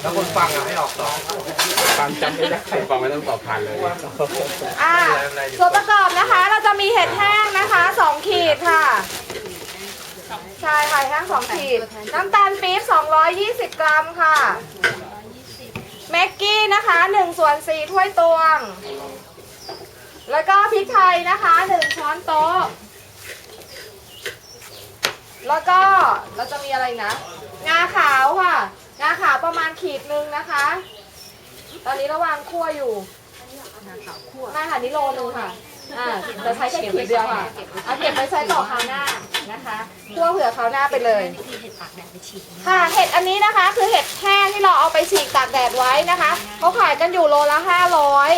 แล้วคนฟังอะให้ออกต่อฟังจำไม่ได้ฟังไม่ต้องตอบผ่านเลยอ่าส่วนประกอบนะคะ เราจะมีเห็ดแห้งนะคะสองขีดค่ะใช่ค่ะแห้งสองขีด น้ำตาลปี๊บ220 กรัมค่ะแม็กกี้นะคะ1ส่วน4ถ้วยตวง แล้วก็พริกไทยนะคะ1ช้อนโต๊ะ แล้วก็เราจะมีอะไรนะ งาขาวค่ะ งาขาวประมาณขีดหนึ่งนะคะ ตอนนี้ระหว่างคั่วอยู่ไม่ค่ะนี่โลนึงค่ะอ่าจะใช้แค่ขีดเดียวค่ะเอาเก็บไปใช้ต่อคราวหน้านะคะคั่วเผื่อคราวหน้าไปเลย ค่ะ เห็ดอันนี้นะคะ คือเห็ดแห้งที่เราเอาไปฉีกตากแดดไว้นะคะเขาขายกันอยู่โลละ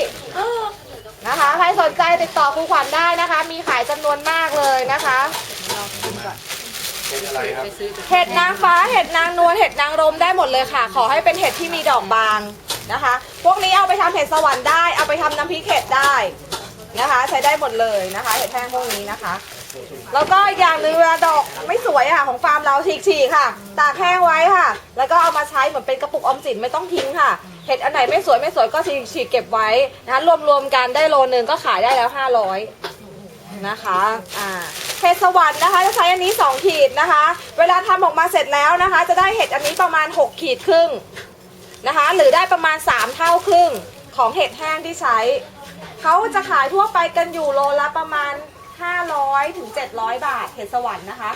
500นะคะ ใครสนใจติดต่อครูขวัญได้นะคะ มีขายจำนวนมากเลยนะคะ เป็นอะไรครับ เห็ดนางฟ้าเห็ดนางนวลเห็ดนางรมได้หมดเลยค่ะ ขอให้เป็นเห็ดที่มีดอกบางนะคะ พวกนี้เอาไปทำเห็ดสวรรค์ได้ เอาไปทำน้ำพริกเห็ดได้นะคะ ใช้ได้หมดเลยนะคะ เห็ดแห้งพวกนี้นะคะ แล้วก็อีกอย่างหนึ่งเวลาดอกไม่สวยค่ะของฟาร์มเราฉีกๆค่ะ ตากแห้งไว้ค่ะ แล้วก็เอามาใช้เหมือนเป็นกระปุกออมสินไม่ต้องทิ้งค่ะ เห็ดอันไหนไม่สวยไม่สวยก็ฉีกๆเก็บไว้นะคะรวมๆกันได้โลนึงก็ขายได้แล้ว 500นะคะ อ่า เห็ดสวรรค์นะคะจะใช้อันนี้ 2 ขีดนะคะ เวลาทำออกมาเสร็จแล้วนะคะ จะได้เห็ดอันนี้ประมาณ 6 ขีดครึ่งนะคะ หรือได้ประมาณ 3 เท่าครึ่งของเห็ดแห้งที่ใช้ เขาจะขายทั่วไปกันอยู่โลละประมาณ 500ถึง700 บาทเห็ดสวรรค์นะคะ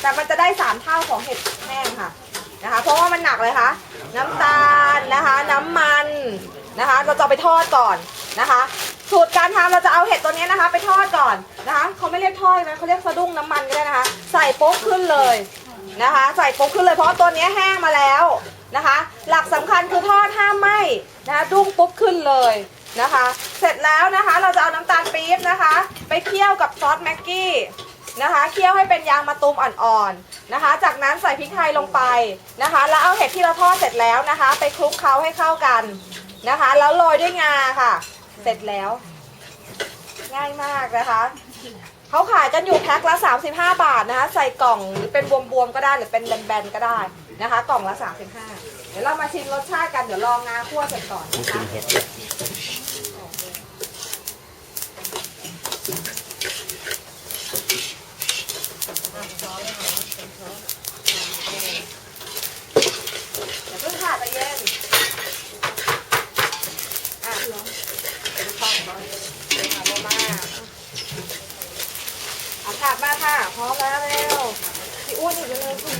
แต่มันจะได้ 3 เท่าของเห็ดแห้งค่ะนะคะ เพราะว่ามันหนักเลยคะน้ำตาลนะคะ น้ำมันนะคะ เราจะไปทอดก่อนนะคะ สูตรการทำเราจะเอาเห็ดตัวนี้นะคะ ไปทอดก่อนนะคะเขาไม่เรียกทอดนะเขาเรียกสะดุ้งน้ำมันก็ได้นะคะ ใส่โป๊กขึ้นเลยนะคะ ใส่โป๊กขึ้นเลยเพราะตัวนี้แห้งมาแล้วนะคะ หลักสำคัญคือทอดห้ามไหมนะคะดุ้งปุ๊บขึ้นเลยนะคะ เสร็จแล้วนะคะเราจะเอาน้ำตาลปี๊บนะคะ ไปเคี่ยวกับซอสแม็กกี้นะคะเคี่ยวให้เป็นยางมะตูมอ่อนๆนะคะ จากนั้นใส่พริกไทยลงไปนะคะ แล้วเอาเห็ดที่เราทอดเสร็จแล้วนะคะ ไปคลุกเคล้าให้เข้ากันนะคะ แล้วโรยด้วยงาค่ะ เสร็จแล้ว ง่ายมากนะคะเขาขายกันอยู่แพ็คละ 35 บาทนะคะ ใส่กล่องหรือเป็นบวมๆก็ได้หรือเป็นแบนๆก็ได้นะคะ กล่องละ 35 เดี๋ยวเรามาชิมรสชาติกันเดี๋ยวลองงาคั่วเสร็จก่อนนะคะ เดี๋ยวเพิ่งค่ะใจเย็น อะเป็นช่องก่อนเป็นค่ะมาเอาถาดมา ค่ะ พร้อมแล้วเร็วพี่อ้วนอีกเร็วสิ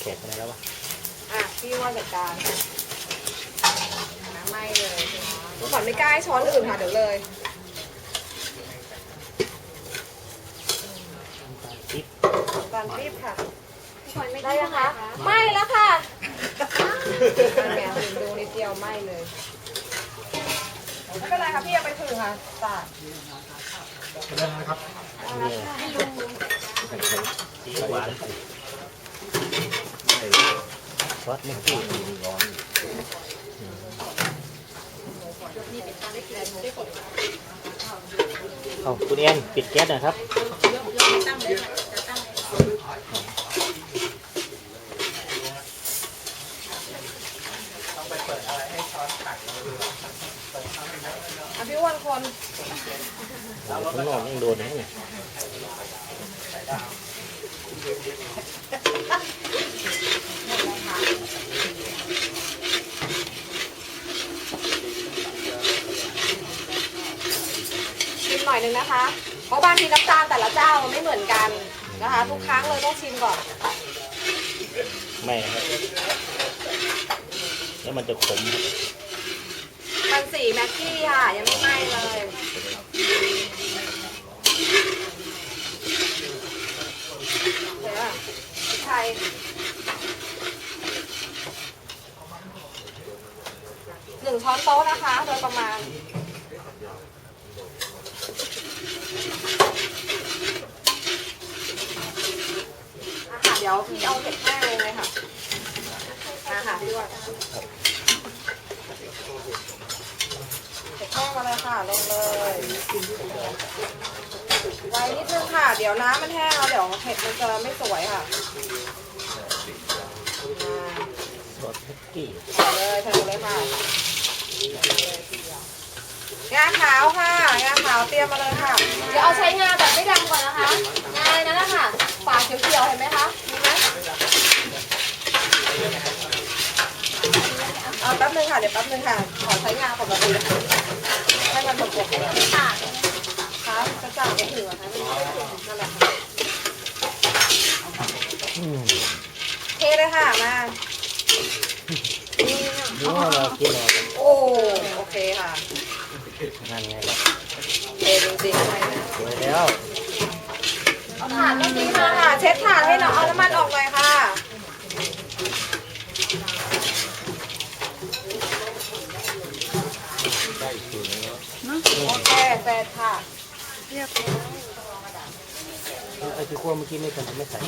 แขกอะไรแล้ววะอะ พี่อ้วนจัดการน้ำไหม้เลยเมื่อก่อนไม่กล้าให้ช้อนอื่นค่ะ เดี๋ยวเลยติ๊บ ตอนรีบค่ะ ได้ยังคะ ไม่แล้วค่ะ แหมดูนิดเดียวไหม้เลยไม่เป็นไรค่ะพี่เอาไปถึงค่ะจ้าสีหวานซอสไม่ขี้ร้อนเอาคุณเอ็นปิดแก๊สหน่อยครับ อะพี่อ้วนคนข้างนอกยังโดนอยู่นี่ชิมหน่อยหนึงนะคะ เพราะบางทีน้ำตาลแต่ละเจ้ามันไม่เหมือนกันนะคะ ทุกครั้งเลยต้องชิมก่อน ไม่นะครับ แล้วมันจะขมครับ มันสีแม็กกี้ค่ะ ยังไม่ไหม้เลยเดี๋ยวอะพริกไทยหนึ่งช้อนโต๊ะนะคะ โดยประมาณ อะค่ะเดี๋ยวพี่เอาเห็ดแห้งลงเลยค่ะ มาค่ะพี่ว่าเห็ดแห้งมาเลยค่ะลงเลยไว้นิดนึงค่ะ เดี๋ยวน้ำมันแห้งแล้วเดี๋ยวเห็ดมันจะไม่สวยค่ะอ่าซอสแพ็กกี้ใส่เลยใส่หมดเลยค่ะงาขาวค่ะงาขาวเตรียมมาเลยค่ะ เดี๋ยวเอาใช้งาแบบไม่ดำก่อนนะคะงาอะไรนั่นนะคะฝาเขียวๆเห็นไหมคะมีไหมเอาแป๊บนึงค่ะเดี๋ยวแป๊บนึงค่ะ ขอใช้งาปกติ ให้มันติค่ะครับกระจางก็ถือว่าให้มันนั่นแหละค่ะเทเลยค่ะมาเดี๋ยวเรากินเรโอ้โอเคค่ะนั่นไงครับเทจริงๆเลยนะสวยแล้วเอาถาดเมื่อกี้มาค่ะเช็ดถาดให้หน่อยเอาน้ำมันออกหน่อยค่ะ โอเคเสร็จค่ะไอ้ที่คั่วเมื่อกี้ไม่ทันไม่ใส่